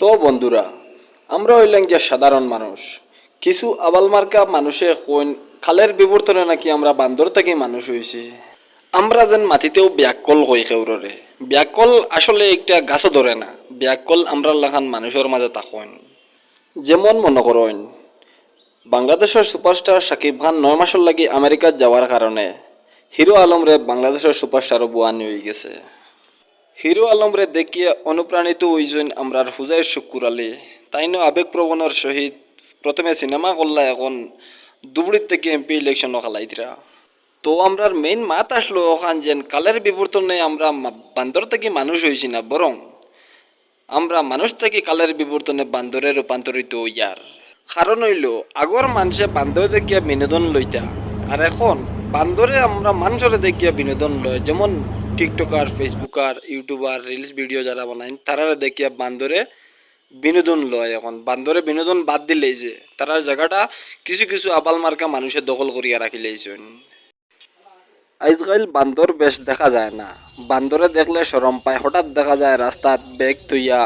তো বন্ধুরা, আমরা হইলাম গিয়া সাধারণ মানুষ। কিছু আবাল মার্কা মানুষে কইন খালের বিবর্তনে নাকি আমরা বান্দর থেকে মানুষ হয়েছি আমরা যেন মাটিতেও ব্যাককল কই কেউররে। ব্যাককল আসলে একটা গাছও ধরে না। ব্যাককল আমরা লাখান মানুষের মাঝে তাকইন যেমন মনে করেন, বাংলাদেশের সুপারস্টার শাকিব খান নয় মাসের লাগি আমেরিকাত যাওয়ার কারণে হিরো আলমরে বাংলাদেশের সুপারস্টারও বুয়ানি হয়ে গেছে। হিরো আলমরে দেখিয়ে অনুপ্রাণিত হইজন আমরার হুজাইর শুকুর আলী। তাইনো আবেগপ্রবণের সহিত প্রথমে সিনেমা করলা এখন দুবড়ির থেকে এমপি ইলেকশন খেলাইতরা তো আমরার মেইন মাত আসলো ওখান যেন কালের বিবর্তনে আমরা বান্দর থেকে মানুষ হয়েছি না বরং আমরা মানুষ থেকে কালের বিবর্তনে বান্দরে রূপান্তরিত ইয়ার কারণ হইল আগর মানুষে বান্দর দেখিয়া বিনোদন লইতা আর এখন বান্দরে আমরা মানুষরে দেখিয়া বিনোদন লয়, যেমন TikToker, Facebooker, YouTuber reels video যারা বানায় তারা দেখিয়া বান্দরে বিনোদন লয় এখন। বান্দরে বিনোদন বাদ দিলেই যে, তারার জায়গাটা কিছু কিছু আবাল মার্কা মানুষের দখল করিয়া রাখি রাখিলেইছেন আজকাল বান্দর বেশ দেখা যায় না। বান্দরে দেখলে সরম পায়। হঠাৎ দেখা যায় রাস্তাত বেগ তুইয়া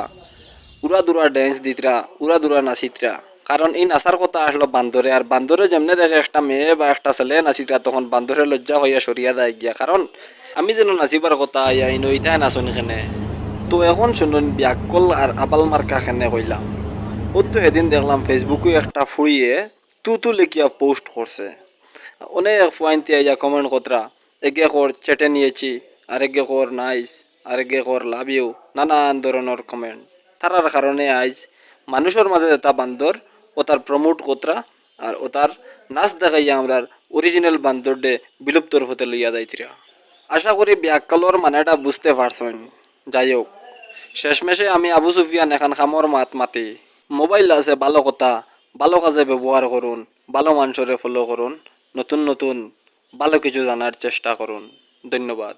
উড়া দুরা ড্যান্স দিতরা, উড়া দুরা নাচিতরা। কারণ এই নাচার কথা আসলো বান্দরে। আর বান্দরে যেমনে দেখে একটা মেয়ে বা একটা ছেলে নাচিতরা, তখন বান্দরে লজ্জা হইয়া সরিয়া যায় গিয়া। কারণ আমি যেন নাচিবার কথা আইয়া ইনো ইতাই নাচন এখানে তো এখন শুনুন ব্যাকল আর আবাল মার্কা খানে কইলাম। ও তো এদিন দেখলাম ফেসবুকে একটা ফুড়িয়ে তু তু লিখিয়া পোস্ট করছে অনেক পয়েন্টে আইয়া কমেন্ট কতরা এগে কর চেটে নিয়েছি আরেগে কর নাইস আরেগে কর লাভ ইউ, নানান ধরনের কমেন্ট তারার কারণে আইজ মানুষের মাঝে এটা বান্দর ও তার প্রমোট কতরা আর ও তার নাচ দেখাইয়া আমরা অরিজিনাল বান্দর ডে বিলুপ্তর হতে লইয়া যাইতিরা আশা করি মানে মানেটা বুঝতে পারছেন। যাই হোক শেষমেশে আমি আবু সুফিয়ান এখন খামর মাত মাতি, মোবাইল আছে, ভালো কথা, ভালো কাজে ব্যবহার করুন, ভালো মানুষরে ফলো করুন, নতুন নতুন ভালো কিছু জানার চেষ্টা করুন। ধন্যবাদ।